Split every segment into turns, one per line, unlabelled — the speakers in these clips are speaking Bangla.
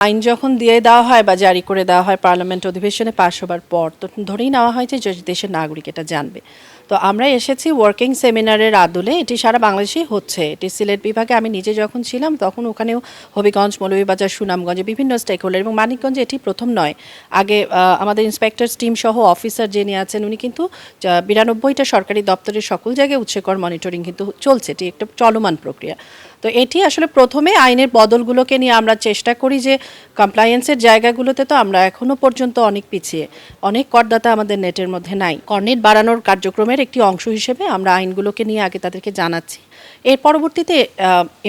আইন যখন দিয়ে দেওয়া হয় বা জারি করে দেওয়া হয় পার্লামেন্ট অধিবেশনে পাশ হবার পর তো ধরেই নেওয়া হয় যে যে দেশের নাগরিক এটা জানবে। তো আমরা এসেছি ওয়ার্কিং সেমিনারের আদলে। এটি সারা বাংলাদেশেই হচ্ছে। এটি সিলেট বিভাগে আমি নিজে যখন ছিলাম, তখন ওখানেও হবিগঞ্জ, মৌলভীবাজার, সুনামগঞ্জে বিভিন্ন স্টেক হোল্ডার এবং মানিকগঞ্জে এটি প্রথম নয়। আগে আমাদের ইন্সপেক্টর টিম সহ অফিসার যিনি আছেন, উনি কিন্তু বিরানব্বইটা সরকারি দপ্তরের সকল জায়গায় উচ্চকর মনিটরিং কিন্তু চলছে। এটি একটা চলমান প্রক্রিয়া। তো এটি আসলে প্রথমে আইনের বদলগুলোকে নিয়ে আমরা চেষ্টা করি যে কমপ্লায়েন্সের জায়গাগুলোতে তো আমরা এখনও পর্যন্ত অনেক পিছিয়ে। অনেক করদাতা আমাদের নেটের মধ্যে নাই। কর্নেট বাড়ানোর কার্যক্রমের একটি অংশ হিসেবে আমরা আইনগুলোকে নিয়ে আগে তাদেরকে জানাচ্ছি। এর পরবর্তীতে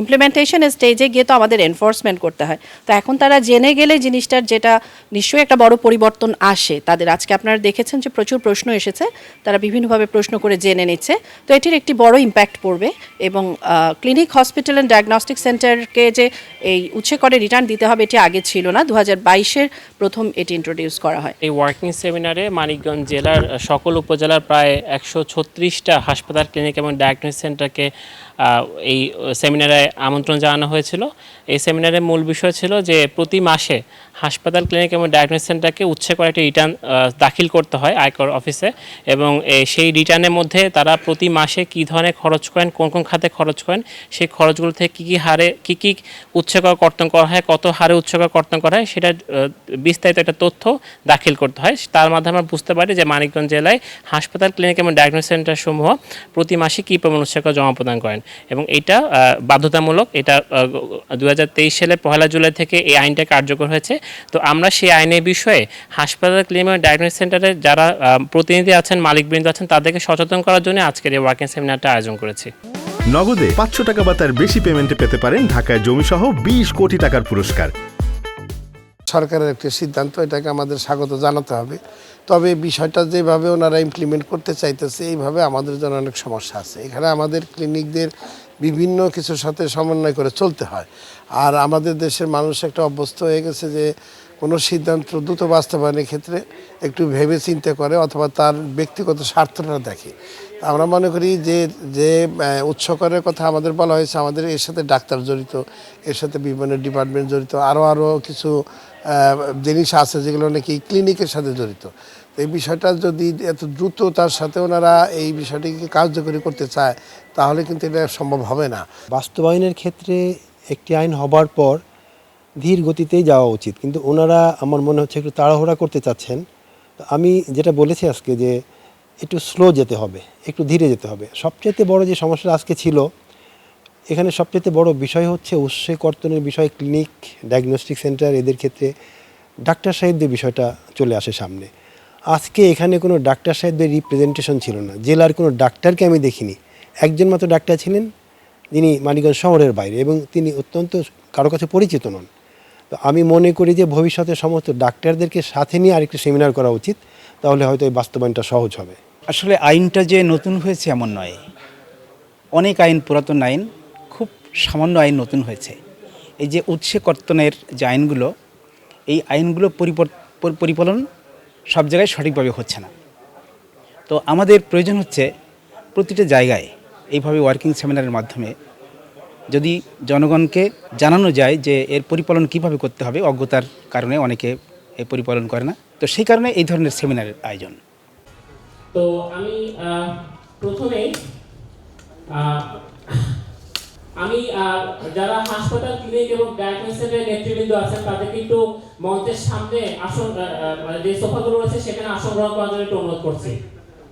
ইমপ্লিমেন্টেশন স্টেজে গিয়ে তো আমাদের এনফোর্সমেন্ট করতে হয়। তো এখন তারা জেনে গেলে জিনিসটার যেটা নিশ্চয়ই একটা বড় পরিবর্তন আসে। তাদের আজকে আপনারা দেখেছেন যে প্রচুর প্রশ্ন এসেছে। তারা বিভিন্নভাবে প্রশ্ন করে জেনে নিচ্ছে। তো এটির একটি বড় ইম্প্যাক্ট পড়বে এবং ক্লিনিক হসপিটাল অ্যান্ড ডায়াগনস্টিক সেন্টারকে যে এই উচ্ছে করে রিটার্ন দিতে হবে এটি আগে ছিল না। দু হাজার প্রথম এটি ইন্ট্রোডিউস করা হয়।
এই ওয়ার্কিং সেমিনারে মানিকগঞ্জ জেলার সকল উপজেলার প্রায় একশো ছত্রিশটা হাসপাতাল ক্লিনিক এবং ডায়াগনস্টিক সেন্টারকে এই সেমিনারে আমন্ত্রণ জানানো হয়েছিল। এই সেমিনারের মূল বিষয় ছিল যে প্রতি মাসে হাসপাতাল, ক্লিনিক এবং ডায়াগনোস সেন্টারকে উচ্ছে করে একটি রিটার্ন দাখিল করতে হয় আয়কর অফিসে এবং সেই রিটার্নের মধ্যে তারা প্রতি মাসে কী ধরনের খরচ করেন, কোন কোন খাতে খরচ করেন, সেই খরচগুলো থেকে কী কী হারে, কী কী উচ্চকর কর্তন করা হয়, কত হারে উচ্চকর কর্তন করা হয় সেটা বিস্তারিত একটা তথ্য দাখিল করতে হয়। তার মাধ্যমে আমরা বুঝতে পারি যে মানিকগঞ্জ জেলায় হাসপাতাল, ক্লিনিক এবং ডায়াগনোস সেন্টারসমূহ প্রতি মাসে কী পরিমাণ উচ্চকর জমা প্রদান করেন। এবং এটা বাধ্যতামূলক, এটা দুই হাজার তেইশ সালে পহেলা জুলাই থেকে এই আইনটা কার্যকর হয়েছে। তো আমরা সেই আইনের বিষয়ে হাসপাতাল ক্লিনিক এবং ডায়াগনোস সেন্টারে যারা প্রতিনিধি আছেন, মালিকবৃন্দ আছেন, তাদেরকে সচেতন করার জন্য আজকের এই ওয়ার্কিং সেমিনারটা আয়োজন করেছি।
নগদে পাঁচশো টাকা বা তার বেশি পেমেন্টে পেতে পারেন ঢাকায় জমিসহ বিশ কোটি টাকার পুরস্কার।
সরকারের একটি সিদ্ধান্ত, এটাকে আমাদের স্বাগত জানাতে হবে। তবে বিষয়টা যেভাবে ওনারা ইমপ্লিমেন্ট করতে চাইতেছে, এইভাবে আমাদের জন্য অনেক সমস্যা আছে। এখানে আমাদের ক্লিনিকদের বিভিন্ন কিছুর সাথে সমন্বয় করে চলতে হয়। আর আমাদের দেশের মানুষ একটা অভ্যস্ত হয়ে গেছে যে কোনো সিদ্ধান্ত, দ্রুত বাস্তবায়নের ক্ষেত্রে একটু ভেবে চিন্তা করে অথবা তার ব্যক্তিগত স্বার্থটা দেখে। আমরা মনে করি যে যে উৎসকরের কথা আমাদের বলা হয়েছে, আমাদের এর সাথে ডাক্তার জড়িত, এর সাথে বিভিন্ন ডিপার্টমেন্ট জড়িত আরও আরও কিছু জিনিস আছে যেগুলো নাকি ক্লিনিকের সাথে জড়িত। এই বিষয়টা যদি এত দ্রুত তার সাথে ওনারা এই বিষয়টিকে কার্যকরী করতে চায়, তাহলে কিন্তু এটা সম্ভব হবে না।
বাস্তবায়নের ক্ষেত্রে একটি আইন হবার পর ধীর গতিতেই যাওয়া উচিত। কিন্তু ওনারা আমার মনে হচ্ছে একটু তাড়াহুড়া করতে চাচ্ছেন। তো আমি যেটা বলেছি আজকে যে একটু স্লো যেতে হবে, একটু ধীরে যেতে হবে। সবচেয়ে বড় যে সমস্যাটা আজকে ছিল, এখানে সবচেয়ে বড় বিষয় হচ্ছে উৎসে কর্তনের বিষয় ক্লিনিক ডায়াগনস্টিক সেন্টার এদের ক্ষেত্রে ডাক্তার সাহেবদের বিষয়টা চলে আসে সামনে। আজকে এখানে কোনো ডাক্তার সাহেবদের রিপ্রেজেন্টেশন ছিল না। জেলার কোনো ডাক্তারকে আমি দেখিনি। একজন মাত্র ডাক্তার ছিলেন, যিনি মানিকগঞ্জ শহরের বাইরে এবং তিনি অত্যন্ত কারও কাছে পরিচিত নন। তো আমি মনে করি যে ভবিষ্যতে সমস্ত ডাক্তারদেরকে সাথে নিয়ে আরেকটি সেমিনার করা উচিত, তাহলে হয়তো এই বাস্তবায়নটা সহজ হবে।
আসলে আইনটা যে নতুন হয়েছে এমন নয়। অনেক আইন পুরাতন আইন, খুব সামান্য আইন নতুন হয়েছে। এই যে উৎসে কর্তনের যে আইনগুলো, এই আইনগুলো পরিপালন সব জায়গায় সঠিকভাবে হচ্ছে না। তো আমাদের প্রয়োজন হচ্ছে প্রতিটা জায়গায় এইভাবে ওয়ার্কিং সেমিনারের মাধ্যমে যদি জনগণকে জানানো যায় যে এর পরিপালন কীভাবে করতে হবে অজ্ঞতার কারণে অনেকে এই পরিপালন করে না তো সেই কারণে এই ধরনের সেমিনারের আয়োজন।
তো আমি আহ, প্রথমেই আমি যারা হাসপাতাল ক্লিনিক এবং ডায়াগনোসিসের নেতৃবৃন্দ আছেন তাদেরকে একটু মঞ্চের সামনে আসন আহ, যে সোফাগুলো রয়েছে সেখানে আসন গ্রহণ করার জন্য একটু অনুরোধ করছি।